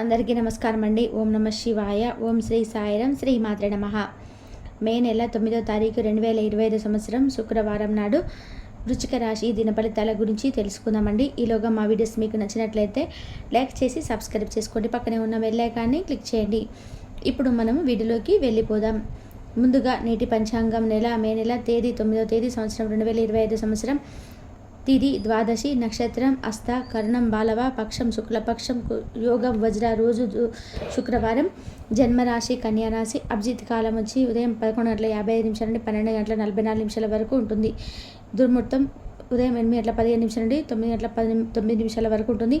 అందరికీ నమస్కారం అండి ఓం నమ శివాయ ఓం శ్రీ సాయిరం శ్రీ మాత్ర నమ. మే నెల తొమ్మిదో తారీఖు రెండు వేల ఇరవై ఐదు సంవత్సరం శుక్రవారం నాడు వృచ్చిక రాశి దిన ఫలితాల గురించి తెలుసుకుందామండి. ఈలోగా మా వీడియోస్ మీకు నచ్చినట్లయితే లైక్ చేసి సబ్స్క్రైబ్ చేసుకోండి. పక్కనే ఉన్న వెళ్ళాకాన్ని క్లిక్ చేయండి. ఇప్పుడు మనం వీడియోలోకి వెళ్ళిపోదాం. ముందుగా నేటి పంచాంగం నెల మే నెల తేదీ తొమ్మిదో తేదీ సంవత్సరం రెండు వేల ఇరవై ఐదు సంవత్సరం. తిది ద్వాదశి నక్షత్రం అస్త కర్ణం బాలవ పక్షం శుక్లపక్షం కు- యోగం వజ్ర రోజు శుక్రవారం జన్మరాశి కన్యారాశి అభిజిత్ కాలం వచ్చి ఉదయం పదకొండు గంటల యాభై ఐదు నిమిషాల నుండి పన్నెండు గంటల నలభై నాలుగు నిమిషాల వరకు ఉంటుంది. దుర్ముహూర్తం ఉదయం ఎనిమిది గంటల పదిహేను నిమిషాల నుండి తొమ్మిది గంటల పది తొమ్మిది నిమిషాల వరకు ఉంటుంది.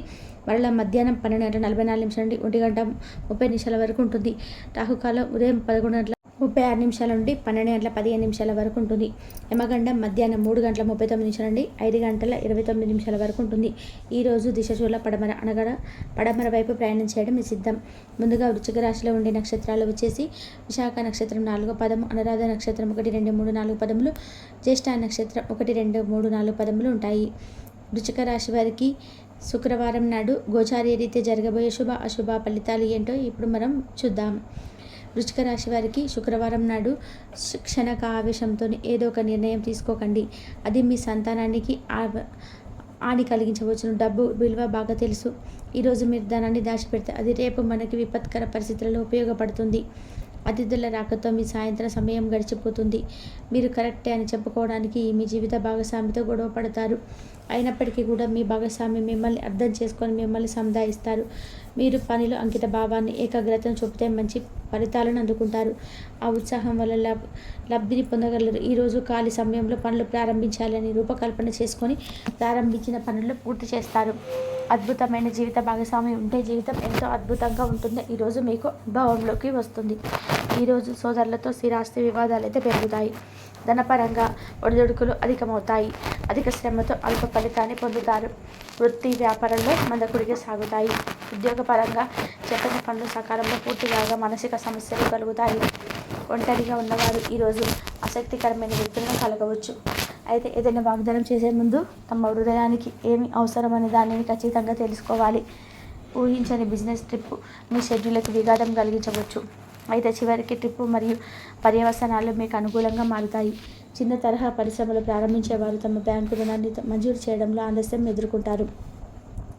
మరలా మధ్యాహ్నం పన్నెండు గంటల నలభై నాలుగు నిమిషాల నుండి ఒంటి గంట ముప్పై నిమిషాల వరకు ఉంటుంది. రాహుకాలం ఉదయం పదకొండు గంటల ముప్పై ఆరు నిమిషాల నుండి పన్నెండు గంటల పదిహేను నిమిషాల వరకు ఉంటుంది. యమగండం మధ్యాహ్నం మూడు గంటల ముప్పై తొమ్మిది నిమిషాల నుండి ఐదు గంటల ఇరవై తొమ్మిది నిమిషాల వరకు ఉంటుంది. ఈరోజు రోజు దిశచూల పడమర అనగా పడమర వైపు ప్రయాణం చేయడం సిద్ధం ముందుగా వృచ్చిక రాశిలో ఉండే నక్షత్రాలు వచ్చేసి విశాఖ నక్షత్రం నాలుగో పదము అనురాధ నక్షత్రం ఒకటి రెండు మూడు నాలుగు పదములు జ్యేష్ఠ నక్షత్రం ఒకటి రెండు మూడు నాలుగు పదములు ఉంటాయి. వృచ్చిక రాశి వారికి శుక్రవారం నాడు గోచారీ రీత్యా జరగబోయే శుభ అశుభ ఫలితాలు ఏంటో ఇప్పుడు మనం చూద్దాం. వృశ్చిక రాశి వారికి శుక్రవారం నాడు క్షణక ఆవేశంతో ఏదో ఒక నిర్ణయం తీసుకోకండి. అది మీ సంతానానికి హాని కలిగించవచ్చును. డబ్బు విలువ బాగా తెలుసు. ఈరోజు మీరు ధనాన్ని దాచిపెడితే అది రేపు మనకి విపత్కర పరిస్థితులలో ఉపయోగపడుతుంది. అతిథుల రాకతో మీ సాయంత్రం సమయం గడిచిపోతుంది. మీరు కరెక్టే అని చెప్పుకోవడానికి మీ జీవిత భాగస్వామితో గొడవ పడతారు. అయినప్పటికీ కూడా మీ భాగస్వామి మిమ్మల్ని అర్థం చేసుకొని మిమ్మల్ని సముదాయిస్తారు. మీరు పనిలో అంకిత భావాన్ని ఏకాగ్రతను చూపితే మంచి ఫలితాలను అందుకుంటారు. ఆ ఉత్సాహం వల్ల లబ్ లబ్ధిని పొందగలరు. ఈరోజు ఖాళీ సమయంలో పనులు ప్రారంభించాలని రూపకల్పన చేసుకొని ప్రారంభించిన పనులు పూర్తి చేస్తారు. అద్భుతమైన జీవిత భాగస్వామి ఉంటే జీవితం ఎంతో అద్భుతంగా ఉంటుంది. ఈరోజు మీకు అనుభవంలోకి వస్తుంది. ఈరోజు సోదరులతో స్థిరాస్తి వివాదాలు అయితే పెరుగుతాయి. ధనపరంగా ఒడిదుడుకులు అధికమవుతాయి. అధిక శ్రమతో అల్ప ఫలితాన్ని పొందుతారు. వృత్తి వ్యాపారంలో మందకుడిగా సాగుతాయి. ఉద్యోగపరంగా చెప్పిన పనులు సకాలంలో పూర్తిగా మానసిక సమస్యలు కలుగుతాయి. ఒంటరిగా ఉన్నవారు ఈరోజు ఆసక్తికరమైన వ్యక్తులను కలగవచ్చు. అయితే ఏదైనా వాగ్దానం చేసే ముందు తమ హృదయానికి ఏమి అవసరం అనే దానిని ఖచ్చితంగా తెలుసుకోవాలి. ఊహించని బిజినెస్ ట్రిప్ మీ షెడ్యూల్కి విఘాతం కలిగించవచ్చు. అయితే చివరికి ట్రిప్ మరియు పర్యవసనాలు మీకు అనుకూలంగా మారుతాయి. చిన్న తరహా పరిశ్రమలు ప్రారంభించేవారు తమ బ్యాంకు రుణాన్ని మంజూరు చేయడంలో ఆలస్యం ఎదుర్కొంటారు.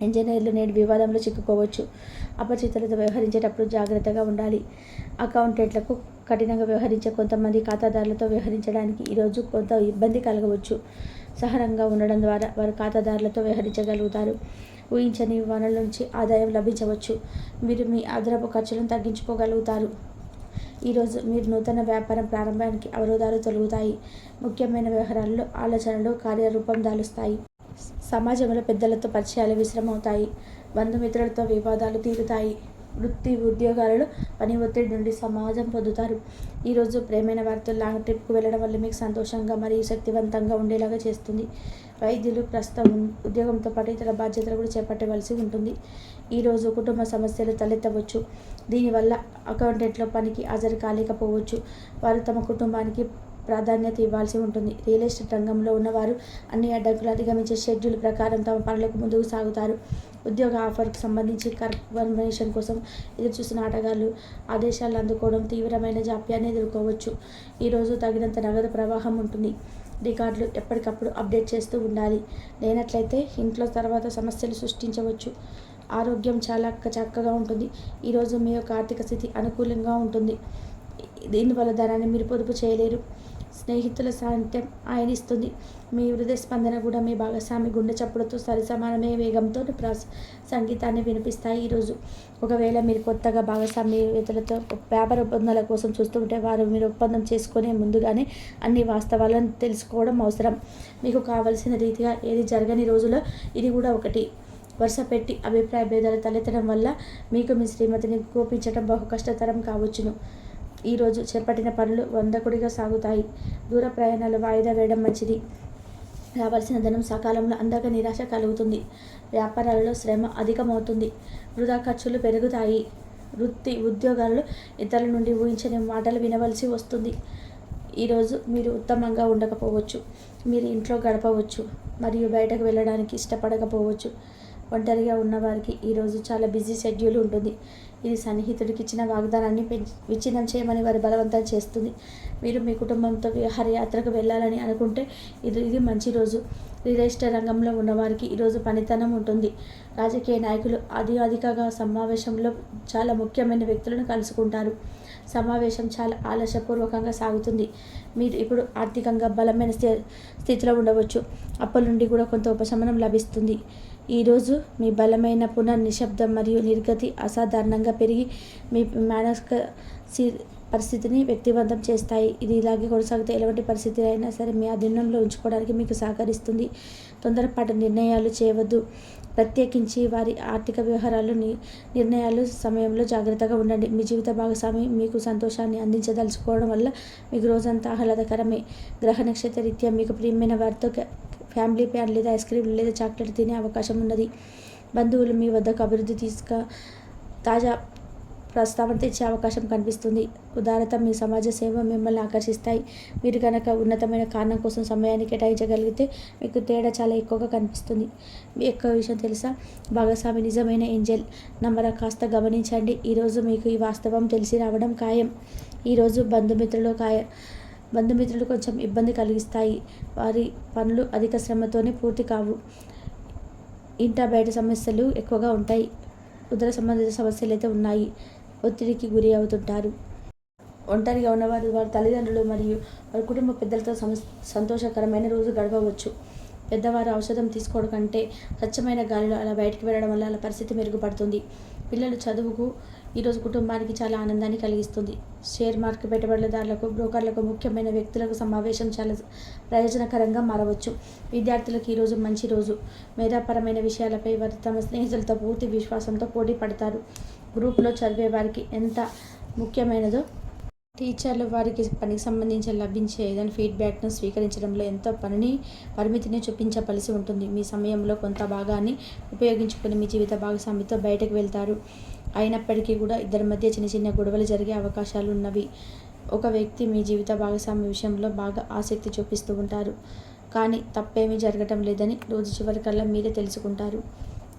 ఇంజనీర్లు నేడు వివాదంలో చిక్కుకోవచ్చు. అపరిచితులతో వ్యవహరించేటప్పుడు జాగ్రత్తగా ఉండాలి. అకౌంటెంట్లకు కఠినంగా వ్యవహరించే కొంతమంది ఖాతాదారులతో వ్యవహరించడానికి ఈరోజు కొంత ఇబ్బంది కలగవచ్చు. సహనంగా ఉండడం ద్వారా వారు ఖాతాదారులతో వ్యవహరించగలుగుతారు. ఊహించని వనరుల నుంచి ఆదాయం లభించవచ్చు. మీరు మీ అదనపు ఖర్చులను తగ్గించుకోగలుగుతారు. ఈరోజు మీరు నూతన వ్యాపారం ప్రారంభానికి అవరోధాలు తొలుగుతాయి. ముఖ్యమైన వ్యవహారాల్లో ఆలోచనలు కార్యరూపం దాలుస్తాయి. సమాజంలో పెద్దలతో పరిచయాలు విశ్రమవుతాయి బంధుమిత్రులతో వివాదాలు తీరుతాయి. వృత్తి ఉద్యోగాలలో పని ఒత్తిడి నుండి సమాజం పొందుతారు. ఈరోజు ప్రేమైన వారితో లాంగ్ ట్రిప్కు వెళ్ళడం వల్ల మీకు సంతోషంగా మరియు శక్తివంతంగా ఉండేలాగా చేస్తుంది. వైద్యులు ప్రస్తుతం ఉద్యోగంతో పాటు ఇతర బాధ్యతలు కూడా చేపట్టవలసి ఉంటుంది. ఈరోజు కుటుంబ సమస్యలు తలెత్తవచ్చు. దీనివల్ల అకౌంటెంట్లో పనికి హాజరు కాలేకపోవచ్చు. వారు తమ కుటుంబానికి ప్రాధాన్యత ఇవ్వాల్సి ఉంటుంది. రియల్ ఎస్టేట్ రంగంలో ఉన్నవారు అన్ని అడ్డంకులు అధిగమించే షెడ్యూల్ ప్రకారం తమ పనులకు ముందుకు సాగుతారు. ఉద్యోగ ఆఫర్కు సంబంధించి కన్ఫర్మేషన్ కోసం ఎదురు చూసిన ఆటగాళ్ళు ఆదేశాలు అందుకోవడం తీవ్రమైన జాప్యాన్ని ఎదుర్కోవచ్చు. ఈరోజు తగినంత నగదు ప్రవాహం ఉంటుంది. రికార్డులు ఎప్పటికప్పుడు అప్డేట్ చేస్తూ ఉండాలి. లేనట్లయితే ఇంట్లో తర్వాత సమస్యలు సృష్టించవచ్చు. ఆరోగ్యం చాలా చక్కగా ఉంటుంది. ఈరోజు మీ యొక్క ఆర్థిక స్థితి అనుకూలంగా ఉంటుంది. దీనివల్ల ధనాన్ని మీరు పొదుపు చేయలేరు. స్నేహితుల సాహిత్యం ఆయన ఇస్తుంది మీ హృదయ స్పందన కూడా మీ భాగస్వామి గుండె చప్పుడుతో సరిసమానమే వేగంతో ప్రాస సంగీతాన్ని వినిపిస్తాయి ఈరోజు. ఒకవేళ మీరు కొత్తగా భాగస్వామ్యతలతో వ్యాపార ఒప్పందాల కోసం చూస్తుంటే వారు మీరు ఒప్పందం చేసుకునే ముందుగానే అన్ని వాస్తవాలను తెలుసుకోవడం అవసరం. మీకు కావలసిన రీతిగా ఏది జరగని రోజులో ఇది కూడా ఒకటి. వరుస పెట్టి అభిప్రాయ భేదాలు తలెత్తడం వల్ల మీకు మీ శ్రీమతిని కోపించడం బహు కష్టతరం కావచ్చును. ఈరోజు చేపట్టిన పనులు వందకుడిగా సాగుతాయి. దూర ప్రయాణాలు వాయిదా వేయడం మంచిది. రావాల్సిన ధనం సకాలంలో అందాక నిరాశ కలుగుతుంది. వ్యాపారాలలో శ్రమ అధికమవుతుంది. వృధా ఖర్చులు పెరుగుతాయి. వృత్తి ఉద్యోగాలలో ఇతరుల నుండి ఊహించని మాటలు వినవలసి వస్తుంది. ఈరోజు మీరు ఉత్తమంగా ఉండకపోవచ్చు. మీరు ఇంట్లో గడపవచ్చు. మరియు బయటకు వెళ్ళడానికి ఇష్టపడకపోవచ్చు. ఒంటరిగా ఉన్నవారికి ఈరోజు చాలా బిజీ షెడ్యూల్ ఉంటుంది. ఇది సన్నిహితుడికి ఇచ్చిన వాగ్దానాన్ని పెంచి విచ్ఛిన్నం చేయమని వారి బలవంతం చేస్తుంది. మీరు మీ కుటుంబంతో విహారయాత్రకు వెళ్ళాలని అనుకుంటే ఇది ఇది మంచి రోజు. రియల్ ఎస్టేట్ రంగంలో ఉన్నవారికి ఈరోజు పనితనం ఉంటుంది. రాజకీయ నాయకులు అధి అధికంగా సమావేశంలో చాలా ముఖ్యమైన వ్యక్తులను కలుసుకుంటారు. సమావేశం చాలా ఆలస్యపూర్వకంగా సాగుతుంది. మీరు ఇప్పుడు ఆర్థికంగా బలమైన స్థి- స్థితిలో ఉండవచ్చు. అప్పుల నుండి కూడా కొంత ఉపశమనం లభిస్తుంది. ఈరోజు మీ బలమైన పునర్ నిశ్శబ్దం మరియు నిర్గతి అసాధారణంగా పెరిగి మీ మానసిక సి- పరిస్థితిని వ్యక్తివంతం చేస్తాయి. ఇది ఇలాగే కొనసాగితే ఎలాంటి పరిస్థితి అయినా సరే మీ అధీనంలో ఉంచుకోవడానికి మీకు సహకరిస్తుంది. తొందరపాటు నిర్ణయాలు చేయవద్దు. ప్రత్యేకించి వారి ఆర్థిక వ్యవహారాలు ని- నిర్ణయాలు సమయంలో జాగ్రత్తగా ఉండండి. మీ జీవిత భాగస్వామి మీకు సంతోషాన్ని అందించదలుచుకోవడం వల్ల మీకు రోజంతా ఆహ్లాదకరమే. గ్రహ నక్షత్ర రీత్యా మీకు ప్రియమైన వారితో ఫ్యామిలీ ప్యాన్ లేదా ఐస్ క్రీమ్ లేదా చాక్లెట్ తినే అవకాశం ఉన్నది. బంధువులు మీ వద్దకు అభివృద్ధి తీసుక తాజా ప్రస్తావన తెచ్చే అవకాశం కనిపిస్తుంది. ఉదారత మీ సమాజ సేవ మిమ్మల్ని ఆకర్షిస్తాయి. మీరు కనుక ఉన్నతమైన కారణం కోసం సమయాన్ని కేటాయించగలిగితే మీకు తేడా చాలా ఎక్కువగా కనిపిస్తుంది. మీ ఎక్కువ విషయం తెలుసా? భాగస్వామి నిజమైన ఏంజల్. నమ్మర కాస్త గమనించండి. ఈరోజు మీకు ఈ వాస్తవం తెలిసి రావడం ఖాయం. ఈరోజు బంధుమిత్రులు ఖాయ బంధుమిత్రులు కొంచెం ఇబ్బంది కలిగిస్తాయి. వారి పనులు అధిక శ్రమతోనే పూర్తి కావు. ఇంట బయట సమస్యలు ఎక్కువగా ఉంటాయి. ఉదర సంబంధిత సమస్యలు అయితే ఉన్నాయి. ఒత్తిడికి గురి అవుతుంటారు. ఒంటరిగా ఉన్నవారు వారి తల్లిదండ్రులు మరియు వారి కుటుంబ పెద్దలతో సంతోషకరమైన రోజు గడపవచ్చు. పెద్దవారు ఔషధం తీసుకోవడం కంటే స్వచ్ఛమైన గాలిలో అలా బయటికి వెళ్ళడం వల్ల అలా పరిస్థితి మెరుగుపడుతుంది. పిల్లలు చదువుకు ఈరోజు కుటుంబానికి చాలా ఆనందాన్ని కలిగిస్తుంది. షేర్ మార్కెట్ పెట్టుబడిదారులకు బ్రోకర్లకు ముఖ్యమైన వ్యక్తులకు సమావేశం చాలా ప్రయోజనకరంగా మారవచ్చు. విద్యార్థులకు ఈరోజు మంచి రోజు. మేధాపరమైన విషయాలపై వారు తమ స్నేహితులతో పూర్తి విశ్వాసంతో పోటీ పడతారు. గ్రూప్లో చదివే వారికి ఎంత ముఖ్యమైనదో టీచర్లు వారికి పనికి సంబంధించి లభించే ఏదైనా ఫీడ్బ్యాక్ను స్వీకరించడంలో ఎంతో పనిని పరిమితిని చూపించవలసి ఉంటుంది. మీ సమయంలో కొంత భాగాన్ని ఉపయోగించుకొని మీ జీవిత భాగస్వామితో బయటకు వెళ్తారు. అయినప్పటికీ కూడా ఇద్దరి మధ్య చిన్న చిన్న గొడవలు జరిగే అవకాశాలు ఉన్నవి. ఒక వ్యక్తి మీ జీవిత భాగస్వామి విషయంలో బాగా ఆసక్తి చూపిస్తూ ఉంటారు. కానీ తప్పేమీ జరగటం లేదని రోజు చివరికల్లా మీరే తెలుసుకుంటారు.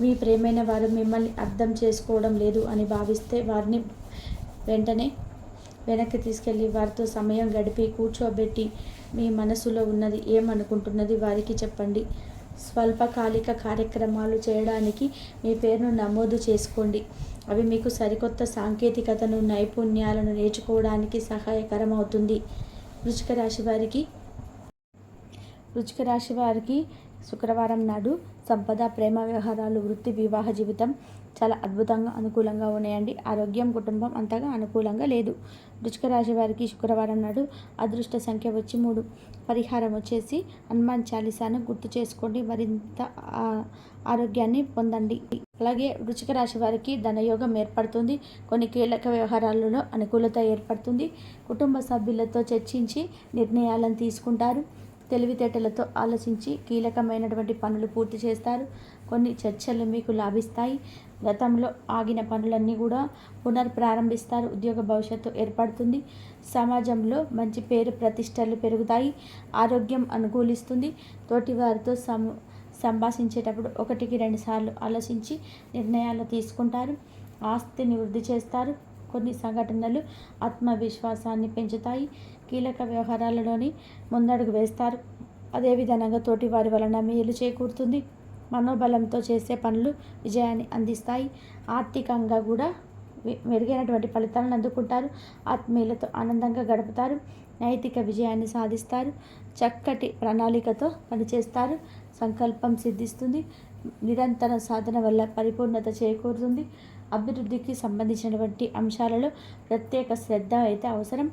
మీ ప్రేమైన వారు మిమ్మల్ని అర్థం చేసుకోవడం లేదు అని భావిస్తే వారిని వెంటనే వెనక్కి తీసుకెళ్ళి వారితో సమయం గడిపి కూర్చోబెట్టి మీ మనసులో ఉన్నది ఏమనుకుంటున్నది వారికి చెప్పండి. స్వల్పకాలిక కార్యక్రమాలు చేయడానికి మీ పేరును నమోదు చేసుకోండి. అవి మీకు సరికొత్త సాంకేతికతను నైపుణ్యాలను నేర్చుకోవడానికి సహాయకరం అవుతుంది వృచ్చిక రాశి వారికి వృచ్చిక రాశి వారికి శుక్రవారం నాడు సంపద ప్రేమ వ్యవహారాలు వృత్తి వివాహ జీవితం చాలా అద్భుతంగా అనుకూలంగా ఉన్నాయండి. ఆరోగ్యం కుటుంబం అంతగా అనుకూలంగా లేదు. వృచ్చిక రాశి వారికి శుక్రవారం నాడు అదృష్ట సంఖ్య వచ్చి మూడు. పరిహారం వచ్చేసి హనుమాన్ చాలీసాను గుర్తు చేసుకోండి. మరింత ఆరోగ్యాన్ని పొందండి. అలాగే వృచ్చిక రాశి వారికి ధనయోగం ఏర్పడుతుంది. కొన్ని కీలక వ్యవహారాలలో అనుకూలత ఏర్పడుతుంది. కుటుంబ సభ్యులతో చర్చించి నిర్ణయాలను తీసుకుంటారు. తెలివితేటలతో ఆలోచించి కీలకమైనటువంటి పనులు పూర్తి చేస్తారు. కొన్ని చర్చలు మీకు లాభిస్తాయి. గతంలో ఆగిన పనులన్నీ కూడా పునర్ప్రారంభిస్తారు. ఉద్యోగ భవిష్యత్తు ఏర్పడుతుంది. సమాజంలో మంచి పేరు ప్రతిష్టలు పెరుగుతాయి. ఆరోగ్యం అనుకూలిస్తుంది. తోటి వారితో సం సంభాషించేటప్పుడు ఒకటికి రెండు సార్లు ఆలోచించి నిర్ణయాలు తీసుకుంటారు. ఆస్తిని వృద్ధి చేస్తారు. కొన్ని సంఘటనలు ఆత్మవిశ్వాసాన్ని పెంచుతాయి. కీలక వ్యవహారాలలోని ముందడుగు వేస్తారు. అదేవిధంగా తోటి వారి వలన మేలు చేకూరుతుంది. మనోబలంతో చేసే పనులు విజయాన్ని అందిస్తాయి. ఆర్థికంగా కూడా మెరుగైనటువంటి ఫలితాలను అందుకుంటారు. ఆత్మీయులతో ఆనందంగా గడుపుతారు. నైతిక విజయాన్ని సాధిస్తారు. చక్కటి ప్రణాళికతో పనిచేస్తారు. సంకల్పం సిద్ధిస్తుంది. నిరంతర సాధన వల్ల పరిపూర్ణత చేకూరుతుంది. అభివృద్ధికి సంబంధించినటువంటి అంశాలలో ప్రత్యేక శ్రద్ధ అయితే అవసరం.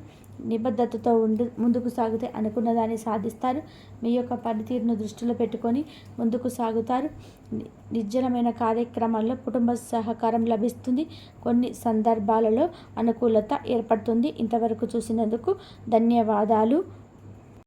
నిబద్ధతతో ఉండు ముందుకు సాగితే అనుకున్న దాన్ని సాధిస్తారు. మీ యొక్క పనితీరును దృష్టిలో పెట్టుకొని ముందుకు సాగుతారు. నిర్జనమైన కార్యక్రమాల్లో కుటుంబ సహకారం లభిస్తుంది. కొన్ని సందర్భాలలో అనుకూలత ఏర్పడుతుంది. ఇంతవరకు చూసినందుకు ధన్యవాదాలు.